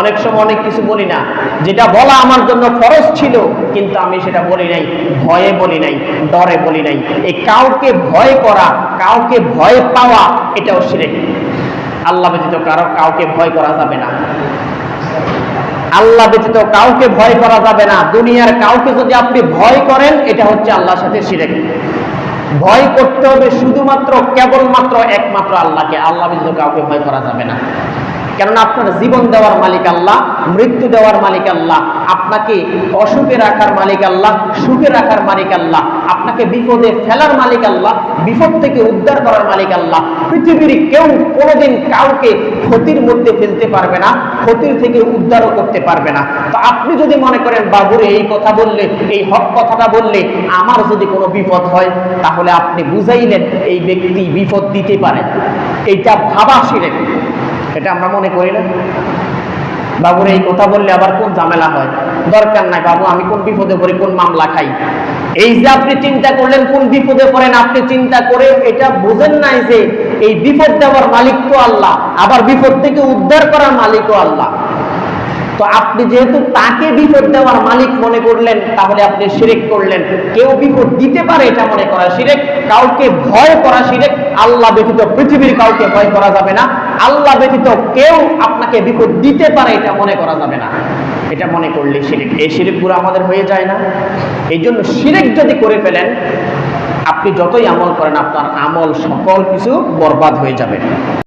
অনেক সময় অনেক কিছু বলি না। যেটা বলা আমার জন্য ফরজ ছিল, কিন্তু আমি সেটা বলি নাই, ভয়ে বলি নাই, ডরে বলি নাই। এই কাউকে ভয় করা, কাউকে ভয় পাওয়া, এটাও শিরেক আল্লাহ ব্যতীত কারও কাউকে ভয় করা যাবে না। আল্লাহ ব্যতীত কাউকে ভয় করা যাবে না। দুনিয়ার কাউকে যদি আপনি ভয় করেন, এটা হচ্ছে আল্লাহর সাথে শিরেক ভয় করতে হবে শুধুমাত্র, কেবলমাত্র একমাত্র আল্লাহকে। আল্লাহ ব্যতীত কাউকে ভয় করা যাবে না। কেননা আপনার জীবন দেওয়ার মালিক আল্লাহ, মৃত্যু দেওয়ার মালিক আল্লাহ, আপনাকে অসুখে রাখার মালিক আল্লাহ, সুখে রাখার মালিক আল্লাহ, আপনাকে বিপদে ফেলার মালিক আল্লাহ, বিপদ থেকে উদ্ধার করার মালিক আল্লাহ। পৃথিবীর কেউ কোনোদিন কাউকে ক্ষতির মধ্যে ফেলতে পারবে না, ক্ষতির থেকে উদ্ধারও করতে পারবে না। তো আপনি যদি মনে করেন, বাবুরে, এই কথা বললে, এই হক কথাটা বললে আমার যদি কোনো বিপদ হয়, তাহলে আপনি বুঝাইলেন, এই ব্যক্তি বিপদ দিতে পারে। এইটা ভাবা সিরেক এটা আমরা মনে করি না। বাবুর এই কথা বললে আবার কোন ঝামেলা হয়? দরকার নাই বাবু, আমি কোন বিপদে পড়ি কোন মামলা খাই? এই যে আপনি চিন্তা করলেন কোন বিপদে পড়েন, আপনি চিন্তা করে এটা বুঝেন নাই যে এই বিপদ দেওয়ার মালিক তো আল্লাহ, আবার বিপদ থেকে উদ্ধার করার মালিকও আল্লাহ। তো আপনি যেহেতু তাকে বিপদ দেওয়ার মালিক মনে করলেন, তাহলে আপনি শিরেক করলেন। কেউ বিপদ দিতে পারে এটা মনে করা শিরেক, কাউকে ভয় করা শিরেক, আল্লাহ ব্যতীত পৃথিবীর কাউকে ভয় করা যাবে না। আল্লাহ ব্যতীত কেউ আপনাকে বিপদ দিতে পারে এটা মনে করা যাবে না। এটা মনে করলে শিরিক। এই শিরেকগুলো আমাদের হয়ে যায় না। এই জন্য শিরিক যদি করে ফেলেন, আপনি যতই আমল করেন, আপনার আমল সকল কিছু বরবাদ হয়ে যাবে।